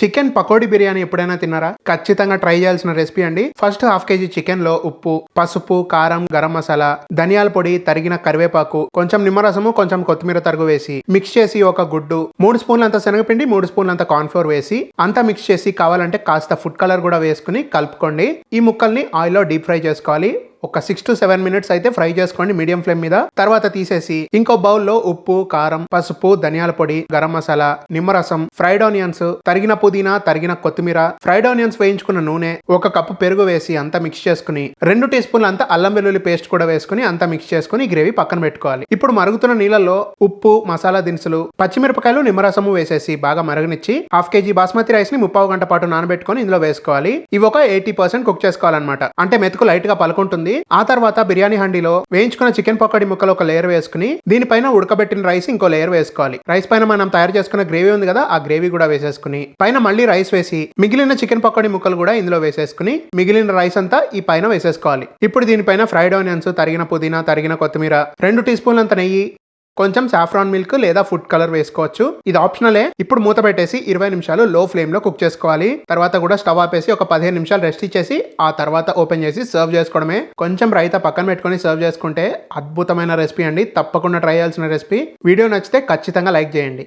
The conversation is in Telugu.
చికెన్ పకోడీ బిర్యానీ ఎప్పుడైనా తిన్నారా? ఖచ్చితంగా ట్రై చేయాల్సిన రెసిపీ అండి. ఫస్ట్ హాఫ్ కేజీ చికెన్లో ఉప్పు పసుపు కారం గరం మసాలా ధనియాల పొడి తరిగిన కరివేపాకు కొంచెం నిమ్మరసము కొంచెం కొత్తిమీర తరుగు వేసి మిక్స్ చేసి ఒక గుడ్డు మూడు స్పూన్లు అంత శనగపిండి మూడు స్పూన్లు అంత కార్న్ఫ్లోర్ వేసి అంతా మిక్స్ చేసి కావాలంటే కాస్త ఫుడ్ కలర్ కూడా వేసుకుని కలుపుకోండి. ఈ ముక్కల్ని ఆయిల్లో డీప్ ఫ్రై చేసుకోవాలి. ఒక సిక్స్ టు సెవెన్ మినిట్స్ అయితే ఫ్రై చేసుకోండి మీడియం ఫ్లేమ్ మీద. తర్వాత తీసేసి ఇంకో బౌల్లో ఉప్పు కారం పసుపు ధనియాల పొడి గరం మసాలా నిమ్మరసం ఫ్రైడ్ ఆనియన్స్ తరిగిన పుదీనా తరిగిన కొత్తిమీర ఫ్రైడ్ ఆనియన్స్ వేయించుకున్న నూనె ఒక కప్పు పెరుగు వేసి అంతా మిక్స్ చేసుకుని రెండు టీ స్పూన్లు అంతా అల్లం వెల్లుల్లి పేస్ట్ కూడా వేసుకుని అంతా మిక్స్ చేసుకుని గ్రేవీ పక్కన పెట్టుకోవాలి. ఇప్పుడు మరుగుతున్న నీళ్ళలో ఉప్పు మసాలా దినుసులు పచ్చిమిరపకాయలు నిమ్మరసము వేసేసి బాగా మరగనిచ్చి హాఫ్ కేజీ బాస్మతి రైస్ని ముప్పావు గంట పాటు నానబెట్టుకొని ఇందులో వేసుకోవాలి. ఇవి ఒక ఎయిటీ పర్సెంట్ కుక్ చేసుకోవాలన్నమాట. అంటే మెతుకు లైట్గా పలుకుంటుంది. ఆ తర్వాత బిర్యానీ హండీలో వేయించుకున్న చికెన్ పకోడీ ముక్కలు ఒక లేయర్ వేసుకుని దీనిపైన ఉడకబెట్టిన రైస్ ఇంకో లేయర్ వేసుకోవాలి. రైస్ పైన మనం తయారు చేసుకున్న గ్రేవీ ఉంది కదా ఆ గ్రేవీ కూడా వేసేసుకుని పైన మళ్ళీ రైస్ వేసి మిగిలిన చికెన్ పకోడీ ముక్కలు కూడా ఇందులో వేసేసుకుని మిగిలిన రైస్ అంతా ఈ పైన వేసేసుకోవాలి. ఇప్పుడు దీనిపైన ఫ్రైడ్ ఆనియన్స్ తరిగిన పుదీనా తరిగిన కొత్తిమీర రెండు టీ స్పూన్లంత నెయ్యి కొంచెం సాఫ్రాన్ మిల్క్ లేదా ఫుడ్ కలర్ వేసుకోవచ్చు. ఇది ఆప్షనలే ఇప్పుడు మూత పెట్టేసి ఇరవై నిమిషాలు లో ఫ్లేమ్లో కుక్ చేసుకోవాలి. తర్వాత కూడా స్టవ్ ఆపేసి ఒక పదిహేను నిమిషాలు రెస్ట్ ఇచ్చేసి ఆ తర్వాత ఓపెన్ చేసి సర్వ్ చేసుకోవడమే. కొంచెం రైతా పక్కన పెట్టుకొని సర్వ్ చేసుకుంటే అద్భుతమైన రెసిపీ అండి. తప్పకుండా ట్రై చేయాల్సిన రెసిపీ వీడియో నచ్చితే ఖచ్చితంగా లైక్ చేయండి.